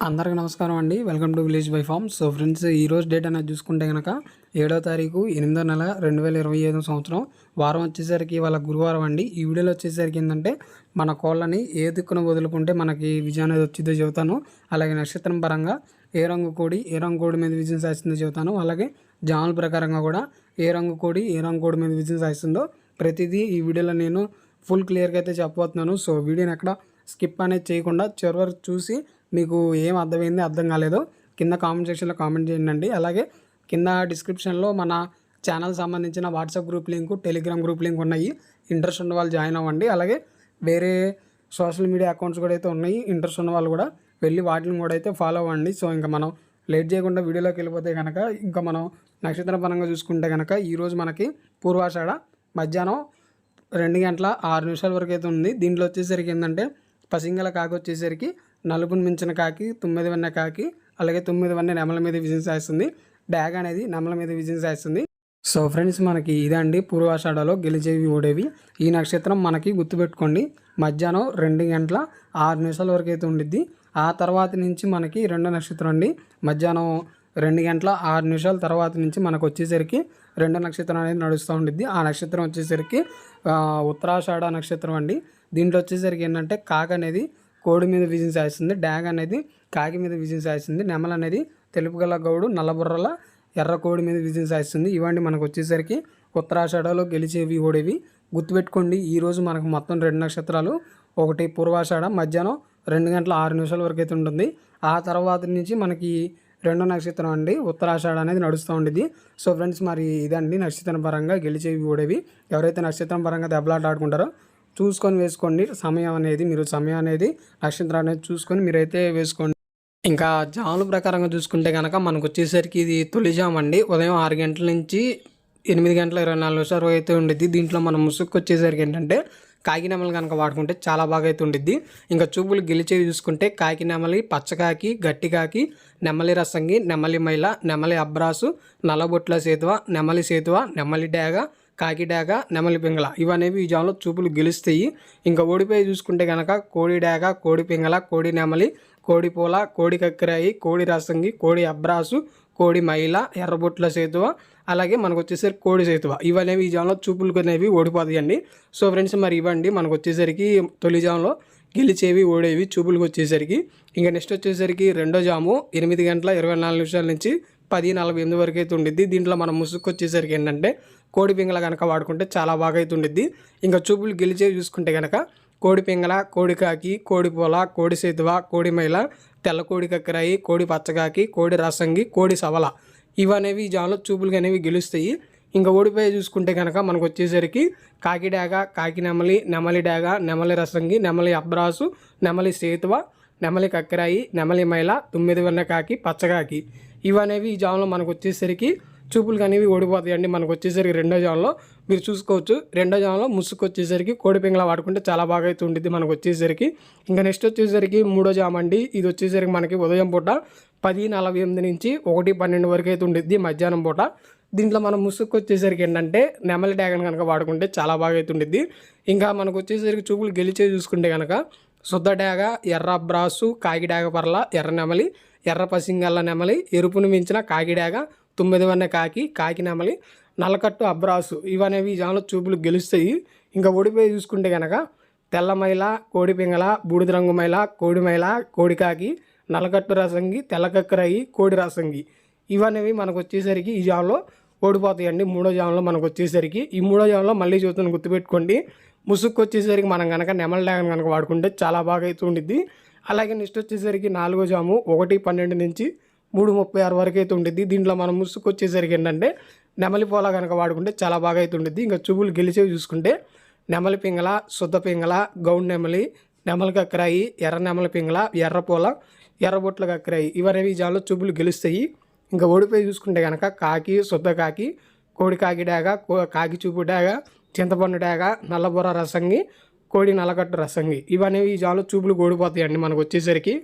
అందరికీ నమస్కారం అండి. Welcome to village by farm so friends ఈ రోజు డేట్ అనేది చూసుకుంటే కనుక ఏడో తారీఖు ఎనిమిదో నెల రెండు వేల ఇరవై ఐదో సంవత్సరం. వారం వచ్చేసరికి వాళ్ళ గురువారం అండి. ఈ వీడియోలో వచ్చేసరికి ఏంటంటే మన కోళ్ళని ఏ దిక్కున వదులుకుంటే మనకి విజయం అనేది వచ్చిందో చెబుతాను. అలాగే నక్షత్రం పరంగా ఏ రంగు కోడి ఏ రంగు కోడి మీద విజయం సాధిస్తుందో చెబుతాను. అలాగే జాముల ప్రకారంగా కూడా ఏ రంగు కోడి ఏ రంగు కోడి మీద విజయం సాధిస్తుందో ప్రతిదీ ఈ వీడియోలో నేను ఫుల్ క్లియర్గా అయితే చెప్పబోతున్నాను. సో వీడియోని ఎక్కడ స్కిప్ అనేది చేయకుండా చివరి చూసి మీకు ఏం అర్థమైంది అర్థం కాలేదో. కింద కామెంట్ సెక్షన్లో కామెంట్ చేయండి. అలాగే కింద డిస్క్రిప్షన్లో మన ఛానల్ సంబంధించిన WhatsApp group link Telegram group link ఉన్నాయి. ఇంట్రెస్ట్ ఉన్న వాళ్ళు జాయిన్ అవ్వండి. అలాగే వేరే సోషల్ మీడియా అకౌంట్స్ కూడా అయితే ఉన్నాయి. ఇంట్రెస్ట్ ఉన్న వాళ్ళు కూడా వెళ్ళి వాటిని కూడా అయితే ఫాలో అవ్వండి. సో ఇంకా మనం లేట్ చేయకుండా వీడియోలోకి వెళ్ళిపోతే కనుక ఇంకా మనం నక్షత్ర పరంగా చూసుకుంటే కనుక ఈరోజు మనకి పూర్వాషాఢ మధ్యాహ్నం రెండు గంటల ఆరు నిమిషాల వరకు అయితే ఉంది. దీంట్లో వచ్చేసరికి ఏంటంటే పసింగల కాకి వచ్చేసరికి నలుపుని మించిన కాకి తొమ్మిది వన్న కాకి అలాగే తొమ్మిది వన్న నెమల మీద విజయం సాధిస్తుంది డ్యాగ్ అనేది నెమల మీద విజయం సాధిస్తుంది సో ఫ్రెండ్స్ మనకి ఇదండి పూర్వాషాఢలో గెలిచేవి ఓడేవి. ఈ నక్షత్రం మనకి గుర్తుపెట్టుకోండి. మధ్యాహ్నం రెండు గంటల ఆరు నిమిషాల వరకు అయితే ఉండిద్ది. ఆ తర్వాత నుంచి మనకి రెండో నక్షత్రం అండి. మధ్యాహ్నం రెండు గంటల ఆరు నిమిషాల తర్వాత నుంచి మనకు వచ్చేసరికి రెండో నక్షత్రం అనేది నడుస్తూ ఉండిద్ది. ఆ నక్షత్రం వచ్చేసరికి ఉత్తరాషాఢ నక్షత్రం అండి. దీంట్లో వచ్చేసరికి ఏంటంటే కాక అనేది కోడి మీద విజయం సాయిస్తుంది డాగ్ అనేది కాకి మీద విజయం సాయిస్తుంది నెమల అనేది తెలుపు గల గౌడు నల్లబుర్రల ఎర్ర కోడి మీద విజయం సాయిస్తుంది. ఇవన్నీ మనకు వచ్చేసరికి ఉత్తరాషాఢలో గెలిచేవి ఓడేవి. గుర్తుపెట్టుకోండి ఈరోజు మనకు మొత్తం రెండు నక్షత్రాలు ఒకటి పూర్వాషాఢ మధ్యాహ్నం రెండు గంటల ఆరు నిమిషాల వరకు అయితే ఉంటుంది. ఆ తర్వాత నుంచి మనకి రెండో నక్షత్రం అండి ఉత్తరాషాఢ అనేది నడుస్తూ ఉండేది సో ఫ్రెండ్స్ మరి ఇదండి నక్షత్రం పరంగా గెలిచేవి ఓడేవి. ఎవరైతే నక్షత్రం పరంగా దెబ్బలాట ఆడుకుంటారో చూసుకొని వేసుకోండి. సమయం అనేది మీరు సమయం అనేది నక్షత్రం అనేది చూసుకొని మీరైతే వేసుకోండి. ఇంకా జాముల ప్రకారంగా చూసుకుంటే కనుక మనకు వచ్చేసరికి ఇది తొలి అండి. ఉదయం ఆరు గంటల నుంచి ఎనిమిది గంటల ఇరవై నాలుగు నిమిషాలు అయితే ఉండిద్ది. దీంట్లో మనం ముసుక్కు వచ్చేసరికి ఏంటంటే కాకినామలు కనుక వాడుకుంటే చాలా బాగా అయితే ఉండిద్ది. ఇంకా చూపులు గెలిచేవి చూసుకుంటే కాకి నెమలి పచ్చకాకి గట్టికాకి నెమలి రసంగి నెమలి మైల నెమలి అబ్రాసు నల్లబొట్ల సేతువ నెమలి సేతువ నెమలి డాగ కాకిడాక నెమలి పింగళ. ఇవనేవి ఈ జామ్లో చూపులు గెలుస్తాయి. ఇంకా ఓడిపోయి చూసుకుంటే కనుక కోడి డాగ కోడి పింగళ కోడి నెమలి కోడి పూల కోడి కక్కిరాయి కోడి రసంగి కోడి అబ్రాసు కోడి మైల ఎర్రబొట్ల సేతువ అలాగే మనకు వచ్చేసరికి కోడి సేతువ. ఇవనేవి ఈ జామ్లో చూపులు అనేవి ఓడిపోతాయండి సో ఫ్రెండ్స్ మరి ఇవ్వండి. మనకు వచ్చేసరికి తొలి జాములో గెలిచేవి ఓడేవి చూపులకు వచ్చేసరికి. ఇంకా నెక్స్ట్ వచ్చేసరికి రెండో జాము ఎనిమిది గంటల ఇరవై నాలుగు నిమిషాల నుంచి పది నలభై ఎనిమిది వరకు అయితే ఉండిద్ది. దీంట్లో మనం ముసుగు వచ్చేసరికి ఏంటంటే కోడి పింగల కనుక వాడుకుంటే చాలా బాగా అయితే ఉండిద్ది. ఇంకా చూపులు గెలిచే చూసుకుంటే కనుక కోడి పింగళ కోడి కాకి కోడి పూల కోడి సేతువ కోడి మైల తెల్ల కోడి కక్కరాయి కోడి పచ్చకాకి కోడి రసంగి కోడి సవల ఇవనేవి ఈ జాన్లో చూపులు అనేవి గెలుస్తాయి. ఇంకా ఓడిపోయి చూసుకుంటే కనుక మనకు వచ్చేసరికి కాకి డాగ కాకి నెమలి నెమలి డాగ నెమలి రసంగి నెమలి అబ్రాసు నెమలి సేతువ నెమలి కక్కరాయి నెమలి మైల తొమ్మిది వెన్న కాకి పచ్చకాకి ఇవనేవి ఈ జామ్లో మనకు వచ్చేసరికి చూపులు అనేవి ఓడిపోతాయండి మనకు వచ్చేసరికి రెండో జామ్లో మీరు చూసుకోవచ్చు. రెండో జామ్లో ముసుగు వచ్చేసరికి కోడి పింగళ వాడుకుంటే చాలా బాగా అయితే ఉంటుంది మనకు వచ్చేసరికి. ఇంకా నెక్స్ట్ వచ్చేసరికి మూడో జామ్ అండి. ఇది వచ్చేసరికి మనకి ఉదయం పూట పది నలభై ఎనిమిది నుంచి ఒకటి పన్నెండు వరకు అయితే ఉండిద్ది మధ్యాహ్నం పూట. దీంట్లో మనం ముసుగు వచ్చేసరికి ఏంటంటే నెమలి డ్యాగన్ కనుక వాడుకుంటే చాలా బాగా అయితే ఉండిద్ది. ఇంకా మనకు వచ్చేసరికి చూపులు గెలిచే చూసుకుంటే కనుక శుద్ధడాగ ఎర్ర బ్రాసు కాకిడాగ పర్ల ఎర్ర నెమలి ఎర్ర పసింగల్ల నెమలి ఎరుపును మించిన కాకిడాగ తొమ్మిది వన్న కాకి కాకి నెమలి నల్లకట్టు అబ్రాసు ఇవనేవి జాలో చూపులు గెలుస్తాయి. ఇంకా ఓడిపోయి చూసుకుంటే కనుక తెల్లమైల కోడి పింగళ బూడిద రంగు మైల కోడి మైల కోడికాకి నల్లకట్టు రసంగి తెల్లకక్కరయి కోడి రసంగి ఇవనేవి మనకు వచ్చేసరికి ఈ జామ్లో ఓడిపోతాయండి. మూడో జామ్లో మనకు వచ్చేసరికి ఈ మూడో జామ్లో మళ్ళీ చూస్తాను గుర్తుపెట్టుకోండి. ముసుగు వచ్చేసరికి మనం కనుక నెమల డ్యాగన్ కనుక వాడుకుంటే చాలా బాగా అయితే ఉండిద్ది. అలాగే నెక్స్ట్ వచ్చేసరికి నాలుగో జాము ఒకటి పన్నెండు నుంచి మూడు ముప్పై ఆరు వరకు అయితే ఉండిద్ది. దీంట్లో మనం ముసుగు వచ్చేసరికి ఏంటంటే నెమలి పోలా కనుక వాడుకుంటే చాలా బాగా అయితే ఉండిద్ది. ఇంకా చుబులు గెలిచేవి చూసుకుంటే నెమలి పింగళ శుద్ధ పింగళ గౌండ్ నెమలి నెమలి కక్కరాయి ఎర్ర నెమలి పింగళ ఎర్ర పూల ఎర్రబొట్ల కక్కరాయి ఇవనేవి జాలో చుబులు గెలుస్తాయి. ఇంకా ఓడిపోయి చూసుకుంటే కనుక కాకి శుద్ధ కాకి కోడి కాకి డాగ కాకి చూపు డాగ చింతపండు డేగ నల్లబొర రసంగి కోడి నల్లగట్టు రసంగి. ఇవనేవి ఈ జాలో చూపులు ఓడిపోతాయండి మనకు వచ్చేసరికి.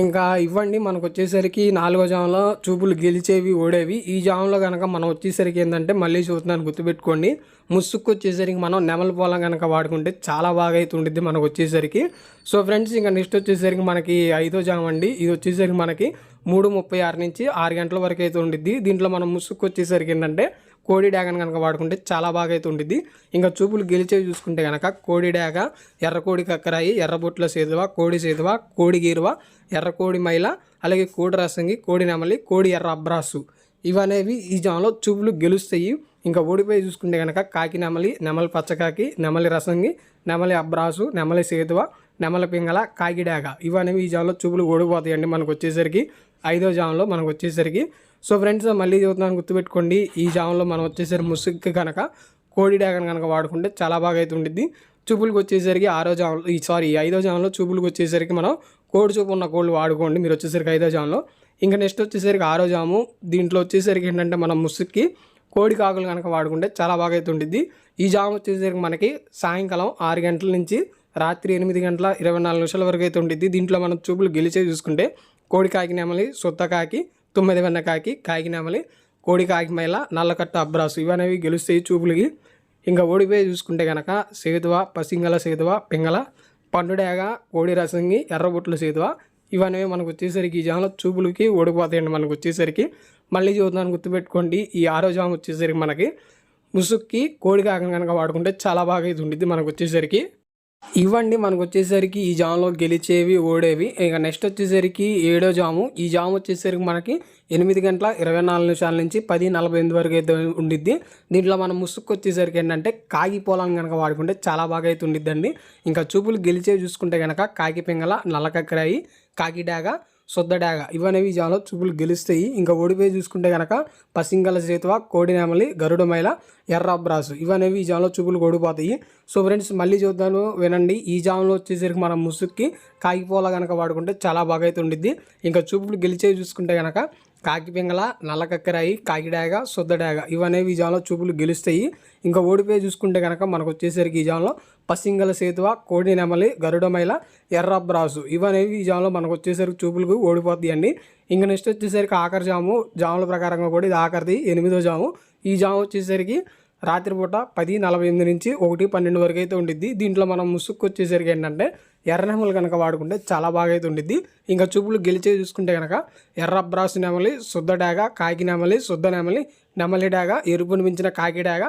ఇంకా ఇవ్వండి మనకు వచ్చేసరికి నాలుగో జాములో చూపులు గెలిచేవి ఓడేవి. ఈ జాములో కనుక మనం వచ్చేసరికి ఏంటంటే మళ్ళీ చూస్తున్నాను గుర్తుపెట్టుకోండి. ముసుక్కు వచ్చేసరికి మనం నెమల పొలం కనుక వాడుకుంటే చాలా బాగా అయితే ఉండిద్ది మనకు వచ్చేసరికి. సో ఫ్రెండ్స్ ఇంకా నెక్స్ట్ వచ్చేసరికి మనకి ఐదో జాము అండి. ఇది వచ్చేసరికి మనకి మూడు ముప్పై ఆరు నుంచి ఆరు గంటల వరకు అయితే ఉండిద్ది. దీంట్లో మనం ముసుక్కు వచ్చేసరికి ఏంటంటే కోడి డ్యాగన్ కనుక వాడుకుంటే చాలా బాగా అయితే ఉండిద్ది ఇంకా చూపులు గెలిచేవి చూసుకుంటే కనుక కోడి డ్యాగ ఎర్ర కోడి కక్కరాయి ఎర్రబొట్ల సేదువ కోడి సేదువ కోడి గీరువ ఎర్ర కోడి మైల అలాగే కోడి రసంగి కోడి నెమలి కోడి ఎర్ర అబ్రాసు. ఇవనేవి ఈ జామలో చూపులు గెలుస్తాయి. ఇంకా ఓడిపోయి చూసుకుంటే కనుక కాకి నెమలి నెమలి పచ్చకాకి నెమలి రసంగి నెమలి అబ్రాసు నెమలి సేతువ నెమలి పింగళ కాకిడాగ ఇవనేవి ఈ జామలో చూపులు ఓడిపోతాయండి మనకు వచ్చేసరికి. ఐదో జామలో మనకు వచ్చేసరికి. సో ఫ్రెండ్స్ మళ్ళీ చదువుతున్నాను గుర్తుపెట్టుకోండి. ఈ జామలో మనం వచ్చేసరికి ముసుగు కనుక కోడి డాగన్ కనుక వాడుకుంటే చాలా బాగా అయితే ఉండిద్ది. చూపులకు వచ్చేసరికి ఆరో జామంలో ఈ సారీ ఐదో జామంలో చూపులకు వచ్చేసరికి మనం కోడి చూపు ఉన్న కోళ్ళు వాడుకోండి. మీరు వచ్చేసరికి ఐదో జామంలో. ఇంకా నెక్స్ట్ వచ్చేసరికి ఆరో జాము. దీంట్లో వచ్చేసరికి ఏంటంటే మనం ముసుక్కి కోడి కాకులు కనుక వాడుకుంటే చాలా బాగా అయితే ఉండిద్ది. ఈ జాము వచ్చేసరికి మనకి సాయంకాలం ఆరు గంటల నుంచి రాత్రి ఎనిమిది గంటల ఇరవై నాలుగు నిమిషాల వరకు అయితే ఉండిద్ది. దీంట్లో మనం చూపులు గెలిచే చూసుకుంటే కోడి కాకి నెమలి సొత్త కాకి తొమ్మిది వెన్న కాకి కాకినామలి కోడి కాకిమైల నల్లకట్ట అబ్రాసు. ఇవనేవి గెలుస్తాయి చూపులకి. ఇంకా ఓడిపోయి చూసుకుంటే కనుక సేతువ పసింగల సేతువ పింగళ పండుడేగ కోడి రసంగి ఎర్రబొట్లు సేతువ ఇవనేవి మనకు వచ్చేసరికి ఈ జామలో చూపులకి ఓడిపోతాయండి మనకు వచ్చేసరికి. మళ్ళీ చూద్దాన్ని గుర్తుపెట్టుకోండి ఈ ఆరో జామ వచ్చేసరికి మనకి ముసుక్కి కోడి కాకని కనుక వాడుకుంటే చాలా బాగా ఇది ఉండిద్ది మనకు వచ్చేసరికి. ఇవ్వండి మనకు వచ్చేసరికి ఈ జామ్లో గెలిచేవి ఓడేవి. ఇక నెక్స్ట్ వచ్చేసరికి ఏడో జాము. ఈ జాము వచ్చేసరికి మనకి ఎనిమిది గంటల ఇరవై నాలుగు నిమిషాల నుంచి పది నలభై ఎనిమిది వరకు అయితే ఉండిద్ది. దీంట్లో మనం ముసుక్కు వచ్చేసరికి ఏంటంటే కాగి పొలం కనుక వాడుకుంటే చాలా బాగా అయితే ఉండిద్దండి. ఇంకా చూపులు గెలిచేవి చూసుకుంటే కనుక కాకి పింగళ నల్లకక్కరాయి శుద్ధ సొద్దడాగ ఇవనేవి జాలో చూపులు గెలుస్తాయి. ఇంకా ఓడిపోయి చూసుకుంటే కనుక పసింగల సేతువ కోడినేమలి గరుడమైల ఎర్రబ్రాసు ఇవనేవి ఈ జామలో చూపులు ఓడిపోతాయి సో ఫ్రెండ్స్ మళ్ళీ చూద్దాను వినండి. ఈ జాములో వచ్చేసరికి మనం ముసుక్కి కాగిపోలా కనుక వాడుకుంటే చాలా బాగా అయితే ఉండిద్ది. ఇంకా చూపులు గెలిచేవి చూసుకుంటే కనుక కాకిపింగల నల్లకక్కరాయి కాకిడాగ శుద్ధడాగ ఇవనేవి ఈ జాంలో చూపులు గెలుస్తాయి. ఇంకా ఓడిపోయి చూసుకుంటే కనుక మనకు వచ్చేసరికి ఈ జాంలో పసింగల సేతువ కోడి నెమలి గరుడమైల ఎర్రబ్రాసు ఇవనేవి ఈ జాంలో మనకు వచ్చేసరికి చూపులకు ఓడిపోతాయండి ఇంకా నెక్స్ట్ వచ్చేసరికి ఆఖరి జాము. జాముల ప్రకారంగా కూడా ఇది ఆఖరిది ఎనిమిదో జాము. ఈ జాము వచ్చేసరికి రాత్రిపూట పది నలభై ఎనిమిది నుంచి ఒకటి పన్నెండు వరకు అయితే ఉండిద్ది. దీంట్లో మనం ముసుక్కు వచ్చేసరికి ఏంటంటే ఎర్ర నెమలు కనుక వాడుకుంటే చాలా బాగా అయితే ఉండిద్ది. ఇంకా చూపులు గెలిచే చూసుకుంటే కనుక ఎర్ర బ్రాసు నెమలి శుద్ధ డాగ కాకి నెమలి శుద్ధ నెమలి నెమలి డాగ ఎరుపుని మించిన కాకి డాగ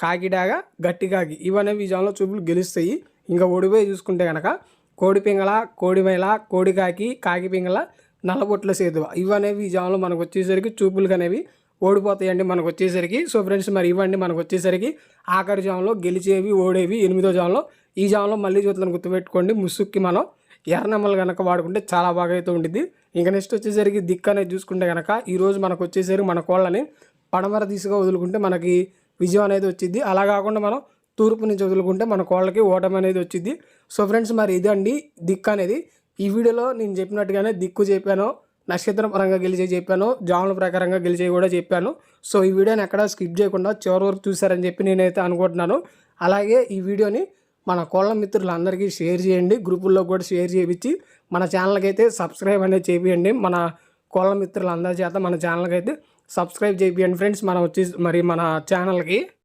కాకి డాగ గట్టి కాకి ఇవన్నీ విజయంలో చూపులు గెలుస్తాయి. ఇంకా ఒడిపోయి చూసుకుంటే కనుక కోడి పింగళ కోడి మైల కోడి కాకి కాకి పింగళ నల్లబొట్ల సేతువ ఇవనేవి ఈ జాములో మనకు వచ్చేసరికి చూపులు అనేవి ఓడిపోతాయండి మనకు వచ్చేసరికి సో ఫ్రెండ్స్ మరి ఇవ్వండి మనకు వచ్చేసరికి ఆఖరి జాములో గెలిచేవి ఓడేవి ఎనిమిదో జాములో. ఈ జాములో మళ్ళీ చూద్దాం గుర్తుపెట్టుకోండి. ముసుక్కి మనం ఎర్రనమ్మలు కనుక వాడుకుంటే చాలా బాగా అయితే ఉంటుంది ఇంకా నెక్స్ట్ వచ్చేసరికి దిక్కు అనేది చూసుకుంటే కనుక ఈరోజు మనకు వచ్చేసరికి మన కోళ్ళని పడమర దిశగా వదులుకుంటే మనకి విజయం అనేది వచ్చింది అలా కాకుండా మనం తూర్పు నుంచి వదులుకుంటే మన కోళ్ళకి ఓటమి అనేది వచ్చింది సో ఫ్రెండ్స్ మరి ఇదండి దిక్కు అనేది. ఈ వీడియోలో నేను చెప్పినట్టుగానే దిక్కు చెప్పాను. నక్షత్ర పరంగా గెలిచే చెప్పాను జాముల ప్రకారంగా గెలిచే కూడా చెప్పాను. సో ఈ వీడియోని ఎక్కడ స్కిప్ చేయకుండా చివరి వరకు చూసారని చెప్పి నేనైతే అనుకుంటున్నాను. అలాగే ఈ వీడియోని మన కోళ్ళ మిత్రులందరికీ షేర్ చేయండి గ్రూపుల్లో కూడా షేర్ చేయించి మన ఛానల్కి అయితే సబ్స్క్రైబ్ అనేది చేయండి మన కోళ్ళ మిత్రులందరి చేత మన ఛానల్కి అయితే సబ్స్క్రైబ్ చేయండి ఫ్రెండ్స్. మనం వచ్చి మరి మన ఛానల్కి